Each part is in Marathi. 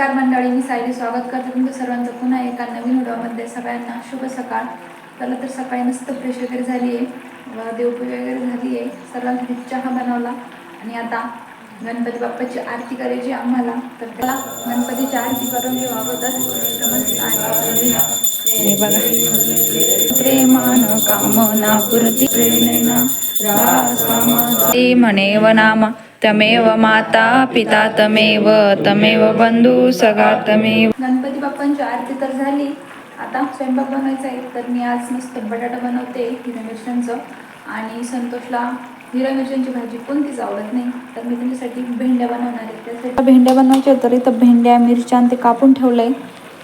नमस्कार मंडळी मी सायली स्वागत करते तुमचं सर्वांचं. पुन्हा एका नवीन व्हिडिओमध्ये सगळ्यांना शुभ सकाळ. चला तर सकाळी मस्त फ्रेश वगैरे झाली आहे व देवपूजा वगैरे झाली आहे सर्वांसाठी चहा बनवला. आणि आता गणपती बाप्पाची आरती करायची आम्हाला. तर त्याला गणपतीची आरती करून घेऊ अगोदर. हे प्रेमान कामना पुरती प्रेरणा रासमस्ते म्हणेव नाम तमेव माता पिता तमेव तमेव बंधू सगा तमेव। गणपती बाप्पांची आरती तर झाली. आता स्वयंपाक बनवायचा आहे तर मी आज मस्त बटाटा बनवते हिरव्या मिरच्यांचं. आणि संतोषला हिरव्या मिरच्यांची भाजी कोणतीच आवडत नाही तर मी तुमच्यासाठी भेंड्या बनवणार आहे. त्यासाठी भेंड्या बनवायच्या तर इथं भेंड्या मिरच्या आणि ते कापून ठेवलं आहे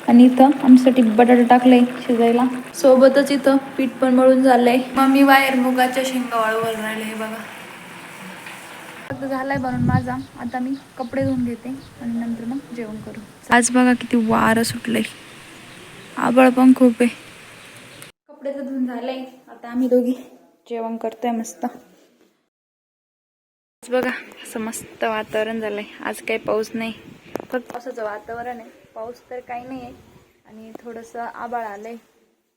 आणि इथं आमच्यासाठी बटाटा टाकलंय शिजायला. सोबतच इथं पीठ पण मळून झालंय. मम्मी बाहेर मुगाच्या शेंगा वाळवर राहिले हे बघा. फक्त झालाय बनवून माझा. आता मी कपडे धुवून घेते आणि नंतर मग जेवण करू आज बघा किती वारं सुटलंय. आबळ पण खूप आहे. कपडे तर धुवून झालंय. आता आम्ही दोघी जेवण करतोय मस्त. आज बघा असं मस्त वातावरण झालंय. आज काही पाऊस नाही. फक्त पावसाचं वातावरण आहे. पाऊस तर काही नाही आहे. आणि थोडंसं आबाळ आलंय.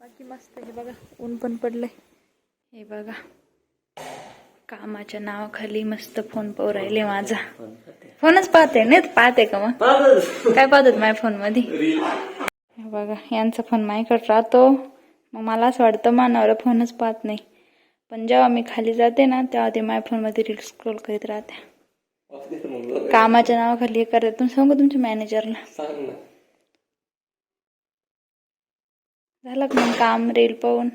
बाकी मस्त हे बघा. ऊन पण पडलंय. हे बघा. कामाच्या नावाखाली मस्त फोन पाहू राहिले माझा. फोनच पाहते नाही पाहते का मग? काय पाहतात माझ्या फोनमध्ये बघा यांचा फोन माझ्याकडे राहतो. मग मला असं वाटतं मानावर फोनच पाहत नाही. पण जेव्हा मी खाली जाते ना तेव्हा ते माझ्या फोनमध्ये रील स्क्रोल करीत राहते. कामाच्या नावाखाली हे करते तुम्ही सांगू तुमच्या मॅनेजरला झालं का मग काम रील पाहून?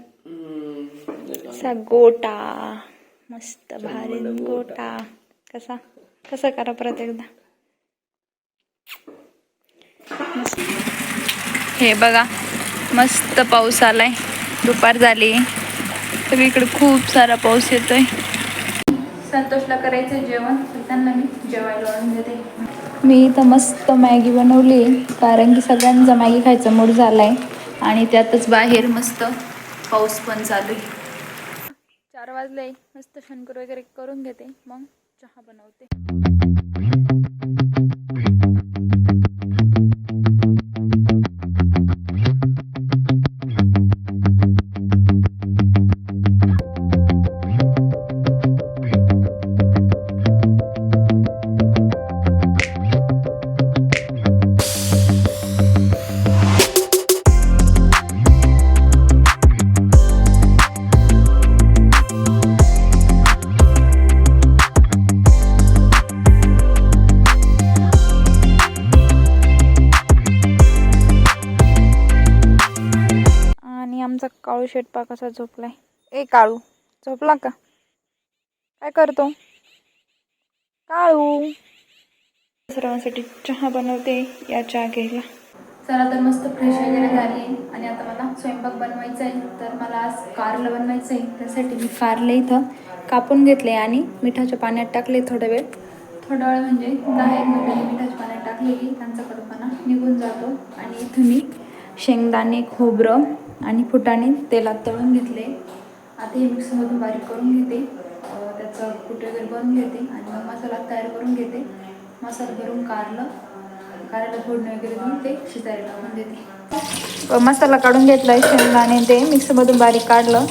गोटा. मस्त भारी गोटा. कसा? कसा करा परत एकदा? मस्त. हे बघा मस्त पाऊस आलाय. दुपार झाली. सगळीकडे खूप सारा पाऊस येतोय. संतोषला करायचं जेवण त्यांना मी जेवायला आणून देते. मी इथं मस्त मॅगी बनवली कारण की सगळ्यांचा मॅगी खायचा मूड झालाय. आणि त्यातच बाहेर मस्त पाऊस पण चालू आहे. चार वाजले मस्त शंकर वगैरे करून घेते मग चहा बनवते. आमचा काळू शेटपा कसा झोपलाय? ए काळू झोपला का? काय करतो? काळू. सर्वांसाठी चहा बनवते या चहा घ्यायला चला तर मस्त फ्रेश वगैरे झाली आणि आता मला स्वयंपाक बनवायचा आहे. तर मला आज कारलं बनवायचं आहे. त्यासाठी मी कारले इथं कापून घेतले आणि मिठाच्या पाण्यात टाकले थोडा वेळ. थोडा वेळ म्हणजे दहा एक मिनिटांनी मिठाच्या पाण्यात टाकले की त्यांचा कडपणा निघून जातो. आणि इथं मी शेंगदाणे खोबरं आणि फुटाणे तेलात तळून घेतले. आता हे मिक्सरमधून बारीक करून घेते. त्याचं कुठे वगैरे बनवून घेते आणि मग मसाला तयार करून घेते. मसाला भरून कारलं कारला फोडणी वगैरे देऊन ते शिजायला लावून देते. मसाला काढून घेतला शेंगदाणे ते मिक्सरमधून बारीक काढलं.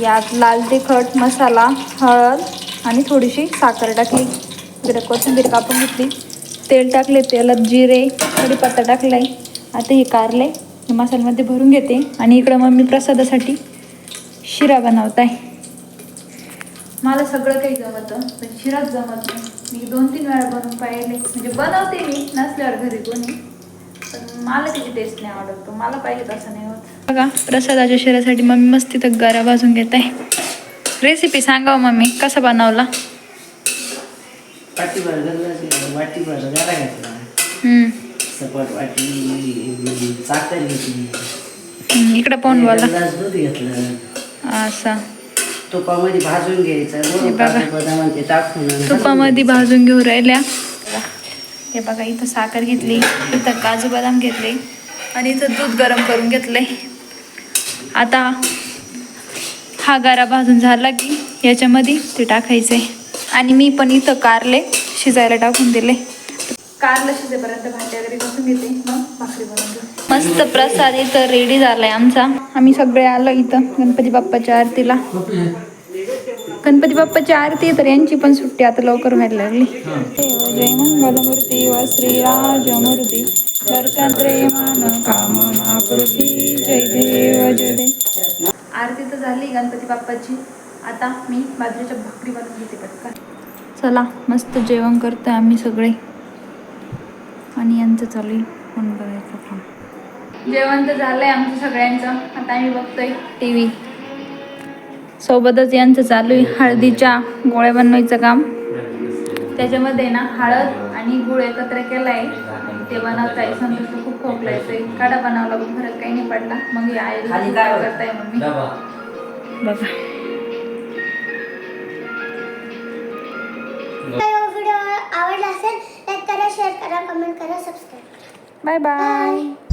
यात लाल तिखट मसाला हळद आणि थोडीशी साखर टाकली. इकडे कोथिंबीर कापून घेतली. तेल टाकले तेलात जिरे कढीपत्ता टाकलाय. आता हे कारले मसाल्यामध्ये भरून घेते आणि इकडं मग मी प्रसादासाठी शिरा बनवत आहे मला सगळं काही जमतं पण शिराच जमत नाही. मी दोन तीन वेळा बनवून पाहिले. म्हणजे बनवते मी नसल्यावर घरी कोणी. पण मला त्याची टेस्ट नाही आवडत. मला पाहिजे तसं नाही होत. बघा प्रसादाच्या शिऱ्यासाठी मम्मी मस्त तिथं गरा भाजून घेत आहे रेसिपी सांगा हो मम्मी कसा बनवला? वाटी सपाट वाटी साखर घेतली इकडं पाहून बोला दूध घेतलं असा तुपामध्ये भाजून घ्यायचं हे टाकून तुपामध्ये भाजून घेऊ राहिल्या. हे बघा इथं साखर घेतली इथं काजू बदाम घेतले आणि इथं दूध गरम करून घेतले आता हा गारा भाजून झाला की याच्यामध्ये ते टाकायचे आणि मी पण इथं कारले शिजायला टाकून दिले. कारला शिजेपर्यंत भांडे वगैरे कसून घेते. मग भाकरी बनवून घेऊ मस्त प्रसाद इथं रेडी झालाय आमचा. आम्ही सगळे आलो इथं गणपती बाप्पाच्या आरतीला. गणपती बाप्पाची आरती तर यांची पण सुट्टी आता लवकर व्हायला लागली. देव जय मंगलमूर्ती व श्रीराजमूर्ती दर्शन मान कामना पूर्ती जय देव जय देव आरती तर झाली गणपती बाप्पाची. आता मी बाजरीच्या भाकरी बनवून घेते पटकन. चला मस्त जेवण करतोय आम्ही सगळे. आणि यांचं चालू आहे फोन करायचं काम जेवण तर झालंय आमचं सगळ्यांचं आता आम्ही बघतोय टी व्ही सोबतच यांचं चालू आहे हळदीच्या गोळ्या बनवायचं काम त्याच्यामध्ये ना हळद आणि गुळ एकत्र केलाय ते बनवत आहे संतोष खूप खोकला येतोय काढा बनवला पण फरक काही नाही पडला मग हे आई काय? करताय मम्मी बघा व्हिडिओ आवडला असेल शेअर करा कमेंट करा सबस्क्राईब करा बाय बाय